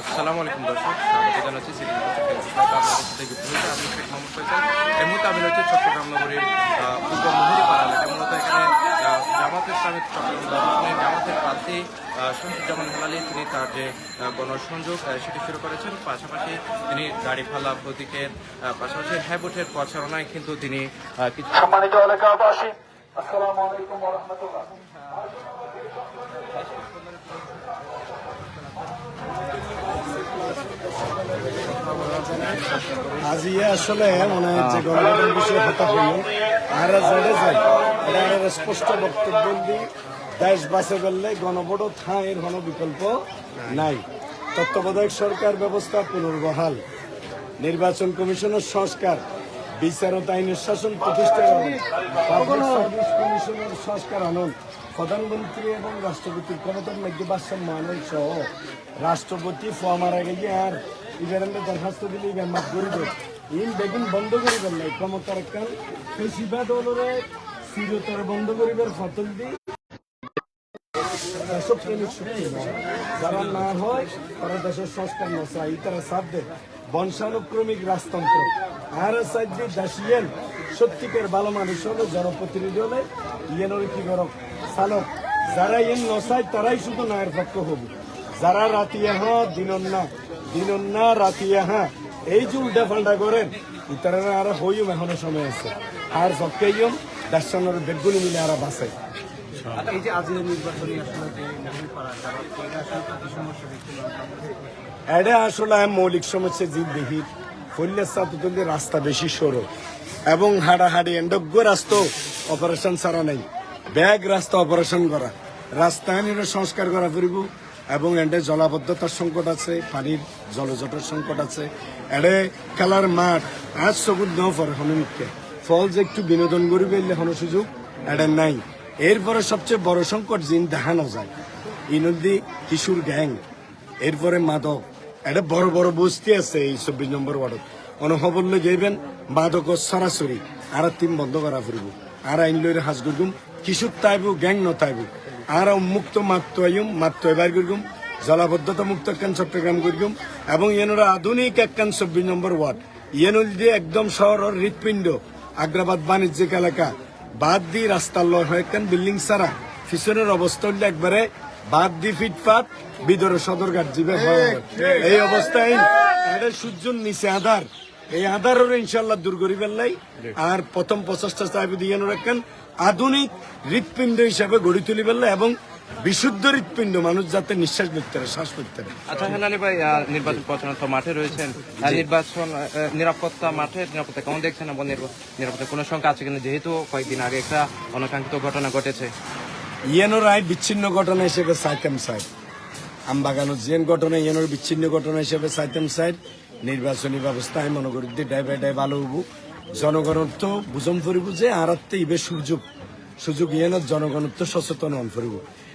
আসসালামু আলাইকুম দর্শক স্বাগত জানাচ্ছি আমি শেখ মোহাম্মদ ফয়সাল। এই মুহূর্তে আমি রয়েছে চট্টগ্রাম নগরীর পূর্ব মুহুরিপাড়া এলাকায়। মূলত এখানে আহ, জামাত ইসলামের চট্টগ্রাম জামাতের প্রার্থী শামসুজ্জামান হেলালি তিনি তার যে গণসংযোগ সেটি শুরু করেছেন। পাশাপাশি তিনি গাড়িফালা প্রতীকের আহ, পাশাপাশি হ্যাবোটের প্রচারণায় কিন্তু তিনি কিছু সম্মানিত এলাকাবাসী আসসালামু আলাইকুম রাহমাতুল্লাহ। আজি আসলে মনে হয় যে গণভোটের বিষয়ে কথা হইল আর জেডে যায় এটা স্পষ্ট বক্তব্য দি দেশ বাঁচে বললে গণভোটও থা এর কোনো বিকল্প নাই। তত্ত্বাবধায়ক সরকার ব্যবস্থা পুনর্বহাল। নির্বাচন কমিশনের সংস্কার বিচারত আইনের শাসন প্রতিষ্ঠা কমিশনের সংস্কার আনন। প্রধানমন্ত্রী এবং রাষ্ট্রপতির ক্ষমতার মধ্যে ভারসাম্য আনন সহ। রাষ্ট্রপতি ফোয়া মারা গিয়ে আর ইভেন্টে দরখাস্ত দিলে ইভেন মাফ করে দেয় ইন বেগুন বন্ধ করিবেন নাই। ক্ষমতার একখান বেশিরভাগ দলরে চিরতর বন্ধ করিবার ফতল দি। দেশপ্রেমিক যারা না হয়, তারা দেশের সংস্কার না চাই তারা সাথ দেয়। বংশানুক্রমিক রাজতন্ত্র। আর দিয়ে দাসিয়েন সত্যিকার ভালো মানুষ হলে জনপ্রতিনিধি হলে ইয়েনের কি করক চালক যারা ইয়েন নচাই তারাই শুধু নায়ের পক্ষ হব। যারা রাতি আহা দিনন না। দিনন না রাতি আহা এই যে উল্টা পাল্টা করেন ইতারা আর হইম এখনও সময় আছে। আর পক্ষেইম দার্শনের বেগুনি মিলে আর বাঁচে। এই যে আজকের নির্বাচনী আসলে এটা মৌলিক সমস্যা যে দেখি ফল্লের সাথে রাস্তা বেশি সরু। এবং হাডাহাডি এন্ডজ্ঞ রাস্তা অপারেশন ছাড়া নাই। ব্যাগ রাস্তা অপারেশন করা। রাস্তাহানির সংস্কার করা ফুরিব এবং এন্ডে জলাবদ্ধতার সংকট আছে, পানির জলজটের সংকট আছে। এডে খেলার মাঠ, আজ চকুত ন পরে হনুমুখকে। ফল যে একটু বিনোদন করিবে এলে হন সুযোগ, এডে নাই। এরপরে সবচেয়ে বড় সংকট জিন দেখানো যায় ইনদি কিশোর গ্যাং, এরপরে মাদক। এটা বড় বড় বস্তি আছে এই চব্বিশ নম্বর ওয়ার্ডত। অনুভবন লই যাইবেন মাদক সরাসরি। আর টিম বন্ধ করা ফুরিব। আর আইন লইরে হাজ গুরগুম কিশোর তাইব, গ্যাং নতাইব। আর মুক্ত মাত্র এবার গুরগুম জলাবদ্ধতা মুক্ত একখান চট্টগ্রাম গুরগুম এবং ইয়েনরা আধুনিক একখান চব্বিশ নম্বর ওয়ার্ড। ইয়েনুল দিয়ে একদম শহরের হৃৎপিণ্ড আগ্রাবাদ বাণিজ্যিক এলাকা। বাদ দি রাস্তার লয় হয় একখান বিল্ডিং ছাড়া। পিছনের অবস্থা হইলে একবারে বাদ দি ফিটপাত বিদরে সদরঘাট জিবে এই অবস্থায় সূর্যর নিচে আধার। এই আধারের ইনশাল্লাহ দূর করি ফেললাই। আর প্রথম পঞ্চাশটা চাইব দিয়ে রাখেন আধুনিক হৃৎপিণ্ড হিসাবে গড়ি তুলি ফেললে এবং বিশুদ্ধ হৃৎপিণ্ড মানুষ যাতে নিঃশ্বাস নিতে পারে শ্বাস নিতে পারে। আচ্ছা ভাই নির্বাচন প্রচারণা তো মাঠে রয়েছেন। নির্বাচন নিরাপত্তা মাঠে নিরাপত্তা কেমন দেখছেন? এবং নিরাপত্তা কোনো সংখ্যা আছে কিনা? যেহেতু কয়েকদিন আগে একটা অনাকাঙ্ক্ষিত ঘটনা ঘটেছে। ইয়েনো রায় বিচ্ছিন্ন ঘটনা হিসেবে সাইতেম সাইড আমবাগানোর জিয়ান ঘটনা ইয়েনোর বিচ্ছিন্ন ঘটনা হিসেবে সাইতেম সাইড নির্বাচনী ব্যবস্থা আমি মনে করি বাই ডাই ভালো হব। জনগণের তো বুঝম ফুরিব যে আরাত্তে ইবে সুযোগ। সুযোগ ইয়েনত জনগণের তো সচেতন হন ফুরিব।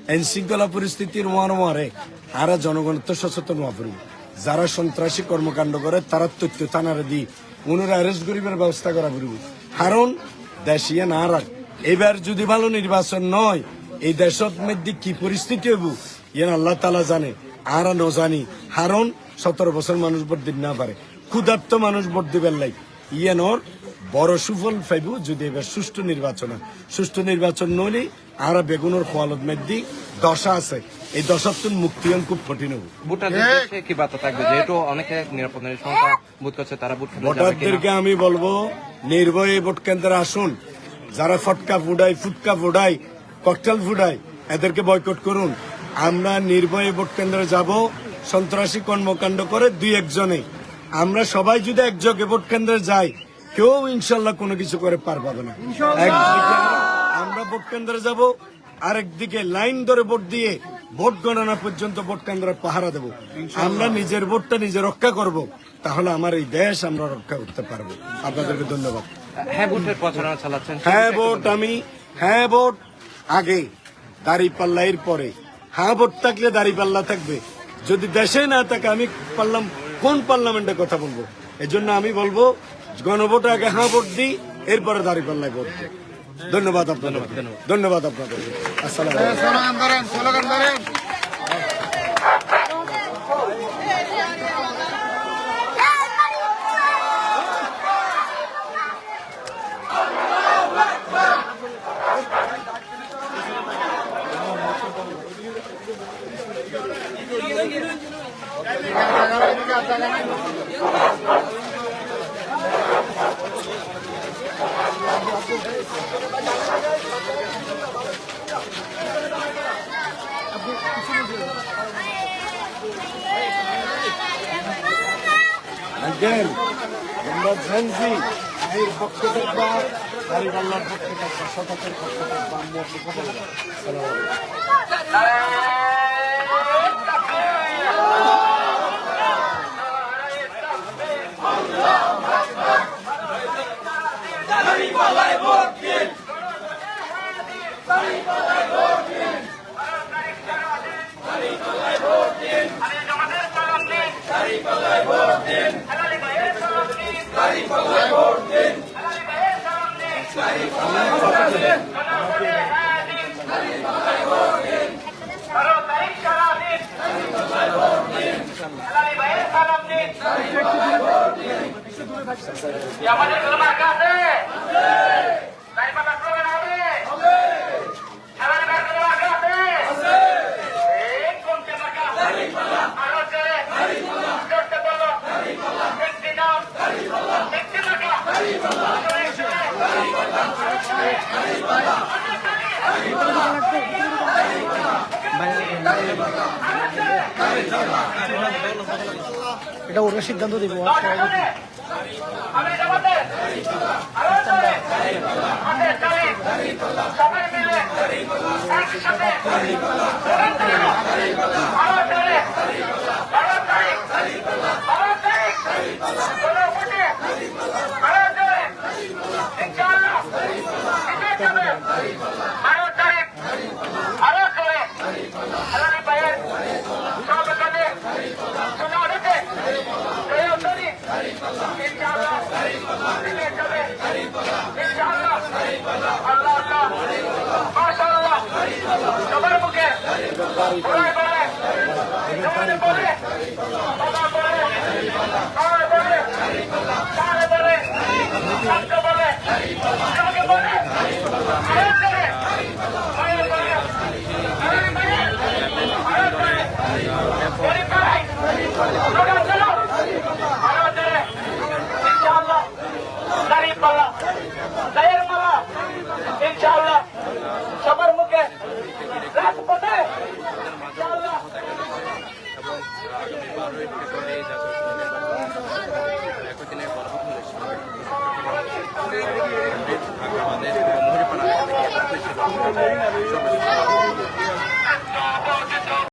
আইন শৃঙ্খলা পরিস্থিতির ওয়ান ওয়ারে আরা জনগণের তো সচেতন হওয়া ফুরিব। যারা সন্ত্রাসী কর্মকাণ্ড করে, তারা তথ্য থানারে দি উনারা অ্যারেস্ট করিবার ব্যবস্থা করা ফুরিব। কারণ দেশিয়া না রাখ। এবার যদি ভালো নির্বাচন নয়, এই দেশত মধ্যে কি পরিস্থিতি হইব ইয়েন আল্লাহ তালা জানে। আর ন জানি। হারণ সতেরো বছর মানুষ ভোট দিতে না পারে। ক্ষুধার্ত মানুষ ভোট দিবেন লাই ইয়েনর বড় সুফল পাইব যদি এবার সুষ্ঠু নির্বাচন হয়। সুষ্ঠু নির্বাচন নইলে আর বেগুনের খোয়ালত মধ্যে দশা আছে। এই দশার মুক্তি হন খুব কঠিন হব। ভোটারদের কি বার্তা থাকবে? যেহেতু অনেকে নিরাপত্তার সংখ্যা বোধ করছে তারা ভোট? ভোটারদেরকে আমি বলব নির্ভয়ে ভোট কেন্দ্রে আসুন। যারা ফটকা ফুডাই ফুটকা ফুডাই ককটেল ফুডাই এদেরকে বয়কট করুন। আমরা নির্ভয়ে ভোট কেন্দ্রে যাব। সন্ত্রাসী কর্মকাণ্ড করে দুই একজনে। আমরা সবাই যদি একযোগে ভোট কেন্দ্রে যাই কেউ ইনশাল্লাহ কোনো কিছু করে পার পাবে না। একদিকে আমরা ভোট কেন্দ্রে যাব আরেকদিকে লাইন ধরে ভোট দিয়ে ভোট গণনা পর্যন্ত ভোট কেন্দ্রে পাহারা দেব। আমরা নিজের ভোটটা নিজে রক্ষা করব তাহলে আমার এই দেশ আমরা রক্ষা করতে পারব। আপনাদেরকে ধন্যবাদ। হ্যাঁ ভোটের প্রচারণা চালাচ্ছেন। হ্যাঁ ভোট আমি হ্যাঁ ভোট আগে দাড়ি পাল্লা এর পরে। হ্যাঁ ভোট থাকলে দাড়ি পাল্লা থাকবে। যদি দেশে না থাকে আমি পারলাম কোন পার্লামেন্টে কথা বলব? এজন্য আমি বলব গণভোট আগে হ্যাঁ ভোট দি এরপরে দাড়ি পাল্লায় ভোট দিই। ধন্যবাদ আপনাদের। ধন্যবাদ আপনাদের। আসসালাম আঙ্কেল আমরা জানছি ভাইয়ের পক্ষে থাকবা ভাইয়ের আল্লাহর পক্ষে থাকবা শতকের পক্ষে থাকবা আমরা আমাদের কোনো মার্কা আছে এটা ওরা সিদ্ধান্ত দেবে একসাথে Hold on.